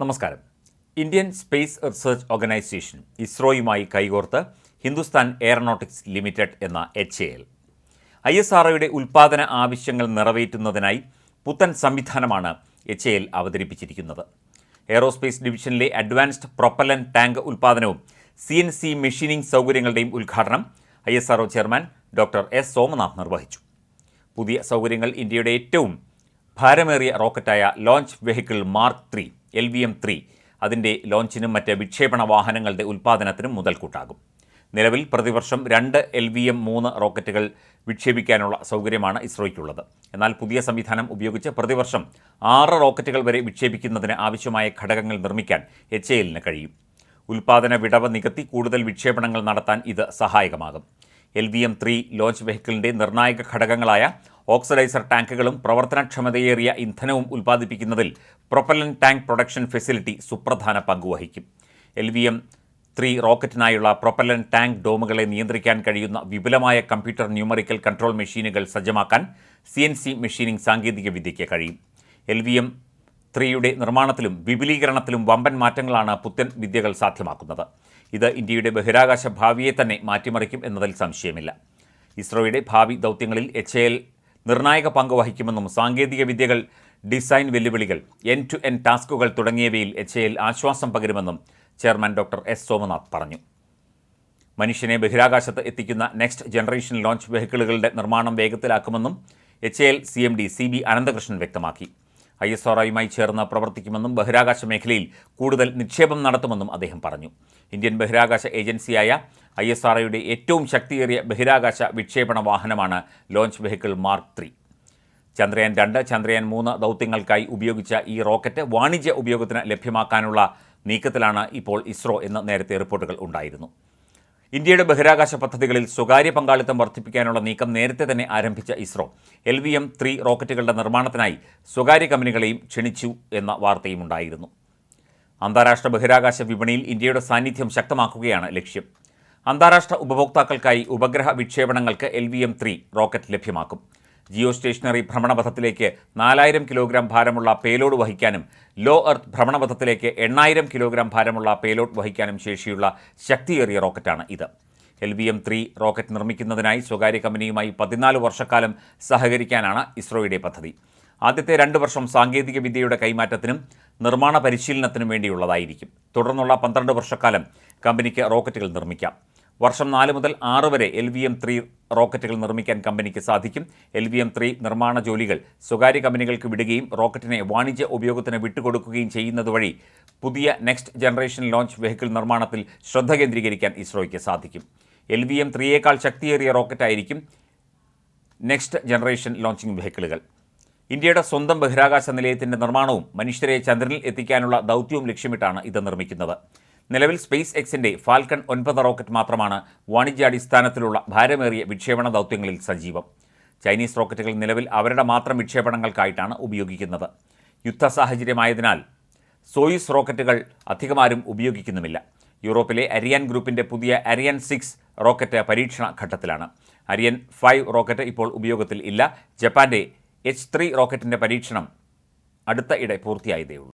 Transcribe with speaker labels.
Speaker 1: നമസ്കാരം. Indian space research organisation ഇസ്രോയുമായി കൈകോർത്ത് ഹിന്ദുസ്ഥാൻ എയറോനോട്ടിക്സ് ലിമിറ്റഡ് എന്ന H A L. I S ആർഒയുടെ ഉൽപ്പാദന ആവശ്യങ്ങൾ നിറവേറ്റുന്നതിനായി പുത്തൻ സംവിധാനമാണ് എച്ച് എ എൽ അവതരിപ്പിച്ചിരിക്കുന്നത്. എയറോസ്പേസ് ഡിവിഷനിലെ അഡ്വാൻസ്ഡ് പ്രൊപ്പലൻ ടാങ്ക് ഉൽപ്പാദനവും സി എൻ സി മെഷീനിംഗ് സൗകര്യങ്ങളുടെയും ഉദ്ഘാടനം I S R O chairman doctor S Somanath നിർവഹിച്ചു. പുതിയ സൗകര്യങ്ങൾ ഇന്ത്യയുടെ ഏറ്റവും ഭാരമേറിയ റോക്കറ്റായ launch vehicle mark three L V M three അതിന്റെ ലോഞ്ചിനും മറ്റ് വിക്ഷേപണ വാഹനങ്ങളുടെ ഉൽപ്പാദനത്തിനും മുതൽക്കൂട്ടാകും. നിലവിൽ പ്രതിവർഷം രണ്ട് എൽ വി എം മൂന്ന് റോക്കറ്റുകൾ വിക്ഷേപിക്കാനുള്ള സൗകര്യമാണ് ഇസ്രോയ്ക്കുള്ളത്. എന്നാൽ പുതിയ സംവിധാനം ഉപയോഗിച്ച് പ്രതിവർഷം ആറ് റോക്കറ്റുകൾ വരെ വിക്ഷേപിക്കുന്നതിന് ആവശ്യമായ ഘടകങ്ങൾ നിർമ്മിക്കാൻ എച്ച് എല്ലിന് കഴിയും. ഉൽപ്പാദന വിടവ് നികത്തി കൂടുതൽ വിക്ഷേപണങ്ങൾ നടത്താൻ ഇത് സഹായകമാകും. L V M three launch വെഹിക്കിളിന്റെ നിർണായക ഘടകങ്ങളായ ഓക്സിഡൈസർ ടാങ്കുകളും പ്രവർത്തനക്ഷമതയേറിയ ഇന്ധനവും ഉൽപ്പാദിപ്പിക്കുന്നതിൽ പ്രൊപ്പലൻ ടാങ്ക് പ്രൊഡക്ഷൻ ഫെസിലിറ്റി സുപ്രധാന പങ്കുവഹിക്കും എൽ വി എം ത്രീ റോക്കറ്റിനായുള്ള പ്രൊപ്പലൻ ടാങ്ക് ഡോമുകളെ നിയന്ത്രിക്കാൻ കഴിയുന്ന വിപുലമായ കമ്പ്യൂട്ടർ ന്യൂമറിക്കൽ കൺട്രോൾ മെഷീനുകൾ സജ്ജമാക്കാൻ സി എൻ സി മെഷീനിംഗ് സാങ്കേതികവിദ്യയ്ക്ക് കഴിയും. എൽ വി എം ത്രീയുടെ നിർമ്മാണത്തിലും വിപുലീകരണത്തിലും വമ്പൻ മാറ്റങ്ങളാണ് പുത്തൻ വിദ്യകൾ സാധ്യമാക്കുന്നത്. ഇത് ഇന്ത്യയുടെ ബഹിരാകാശ ഭാവിയെ തന്നെ മാറ്റിമറിക്കും എന്നതിൽ സംശയമില്ല. ഇസ്രോയുടെ ഭാവി ദൗത്യങ്ങളിൽ എച്ച് എൽ നിർണായക പങ്ക് വഹിക്കുമെന്നും സാങ്കേതിക വിദ്യകൾ ഡിസൈൻ വെല്ലുവിളികൾ എൻ ടു എൻ ടാസ്കുകൾ തുടങ്ങിയവയിൽ എച്ച് എൽ ആശ്വാസം പകരുമെന്നും ചെയർമാൻ ഡോക്ടർ എസ് സോമനാഥ് പറഞ്ഞു. മനുഷ്യനെ ബഹിരാകാശത്ത് എത്തിക്കുന്ന നെക്സ്റ്റ് ജനറേഷൻ ലോഞ്ച് വെഹിക്കിളുകളുടെ നിർമ്മാണം വേഗത്തിലാക്കുമെന്നും H L C M D C B Ananthakrishnan വ്യക്തമാക്കി. ഐ എസ് ആർഒയുമായി ചേർന്ന് പ്രവർത്തിക്കുമെന്നും ബഹിരാകാശ മേഖലയിൽ കൂടുതൽ നിക്ഷേപം നടത്തുമെന്നും അദ്ദേഹം പറഞ്ഞു. ഇന്ത്യൻ ബഹിരാകാശ ഏജൻസിയായ ഐ എസ് ആർഒയുടെ ഏറ്റവും ശക്തിയേറിയ ബഹിരാകാശ വിക്ഷേപണ വാഹനമാണ് launch vehicle mark three. Chandrayaan രണ്ട് ചന്ദ്രയാൻ മൂന്ന് ദൗത്യങ്ങൾക്കായി ഉപയോഗിച്ച ഈ റോക്കറ്റ് വാണിജ്യ ഉപയോഗത്തിന് ലഭ്യമാക്കാനുള്ള നീക്കത്തിലാണ് ഇപ്പോൾ ഇസ്രോ എന്ന് നേരത്തെ റിപ്പോർട്ടുകൾ ഉണ്ടായിരുന്നു. ഇന്ത്യയുടെ ബഹിരാകാശ പദ്ധതികളിൽ സ്വകാര്യ പങ്കാളിത്തം വർദ്ധിപ്പിക്കാനുള്ള നീക്കം നേരത്തെ തന്നെ ആരംഭിച്ച ISRO. L V M three റോക്കറ്റുകളുടെ നിർമ്മാണത്തിനായി സ്വകാര്യ കമ്പനികളെയും ക്ഷണിച്ചു എന്ന വാർത്തയും ഉണ്ടായിരുന്നു. അന്താരാഷ്ട്ര ബഹിരാകാശ വിപണിയിൽ ഇന്ത്യയുടെ സാന്നിധ്യം ശക്തമാക്കുകയാണ് ലക്ഷ്യം. അന്താരാഷ്ട്ര ഉപഭോക്താക്കൾക്കായി ഉപഗ്രഹ വിക്ഷേപണങ്ങൾക്ക് L V M three rocket ലഭ്യമാക്കും. ജിയോ സ്റ്റേഷനറി ഭ്രമണപഥത്തിലേക്ക് നാലായിരം കിലോഗ്രാം ഭാരമുള്ള പേലോഡ് വഹിക്കാനും ലോ എർത്ത് ഭ്രമണപഥത്തിലേക്ക് എണ്ണായിരം കിലോഗ്രാം ഭാരമുള്ള പേലോഡ് വഹിക്കാനും ശേഷിയുള്ള ശക്തിയേറിയ റോക്കറ്റാണ് ഇത്. L V M three rocket നിർമ്മിക്കുന്നതിനായി സ്വകാര്യ കമ്പനിയുമായി പതിനാല് വർഷക്കാലം സഹകരിക്കാനാണ് ഇസ്രോയുടെ പദ്ധതി. ആദ്യത്തെ രണ്ട് വർഷം സാങ്കേതിക വിദ്യയുടെ കൈമാറ്റത്തിനും നിർമ്മാണ പരിശീലനത്തിനും വേണ്ടിയുള്ളതായിരിക്കും. തുടർന്നുള്ള പന്ത്രണ്ട് വർഷക്കാലം കമ്പനിക്ക് റോക്കറ്റുകൾ നിർമ്മിക്കാം. വർഷം നാല് മുതൽ ആറ് വരെ എൽ വി എം ത്രീ റോക്കറ്റുകൾ നിർമ്മിക്കാൻ കമ്പനിക്ക് സാധിക്കും. എൽ വി എം ത്രീ നിർമ്മാണ ജോലികൾ സ്വകാര്യ കമ്പനികൾക്ക് വിടുകയും റോക്കറ്റിനെ വാണിജ്യ ഉപയോഗത്തിന് വിട്ടുകൊടുക്കുകയും ചെയ്യുന്നത് വഴി പുതിയ നെക്സ്റ്റ് ജനറേഷൻ ലോഞ്ച് വെഹിക്കിൾ നിർമ്മാണത്തിൽ ശ്രദ്ധ കേന്ദ്രീകരിക്കാൻ ഇസ്രോയ്ക്ക് സാധിക്കും. എൽ വി എം ത്രീയേക്കാൾ ശക്തിയേറിയ റോക്കറ്റായിരിക്കും നെക്സ്റ്റ് ജനറേഷൻ ലോഞ്ചിങ് വെഹിക്കിളുകൾ. ഇന്ത്യയുടെ സ്വന്തം ബഹിരാകാശ നിലയത്തിന്റെ നിർമ്മാണവും മനുഷ്യരെ ചന്ദ്രനിൽ എത്തിക്കാനുള്ള ദൗത്യവും ലക്ഷ്യമിട്ടാണ് ഇത് നിർമ്മിക്കുന്നത്. നിലവിൽ സ്പേസ് എക്സിന്റെ ഫാൽക്കൺ ഒൻപത് റോക്കറ്റ് മാത്രമാണ് വാണിജ്യാടിസ്ഥാനത്തിലുള്ള ഭാരമേറിയ വിക്ഷേപണ ദൗത്യങ്ങളിൽ സജീവം. ചൈനീസ് റോക്കറ്റുകൾ നിലവിൽ അവരുടെ മാത്രം വിക്ഷേപണങ്ങൾക്കായിട്ടാണ് ഉപയോഗിക്കുന്നത്. യുദ്ധ സാഹചര്യമായതിനാൽ സോയിസ് റോക്കറ്റുകൾ അധികമാരും ഉപയോഗിക്കുന്നുമില്ല. യൂറോപ്പിലെ അരിയൻ ഗ്രൂപ്പിന്റെ പുതിയ അരിയൻ സിക്സ് റോക്കറ്റ് പരീക്ഷണ ഘട്ടത്തിലാണ്. അരിയൻ ഫൈവ് റോക്കറ്റ് ഇപ്പോൾ ഉപയോഗത്തിൽ ഇല്ല. ജപ്പാന്റെ എച്ച് ത്രീ റോക്കറ്റിന്റെ പരീക്ഷണം അടുത്ത ഇടെ പൂർത്തിയായതേയുള്ളൂ.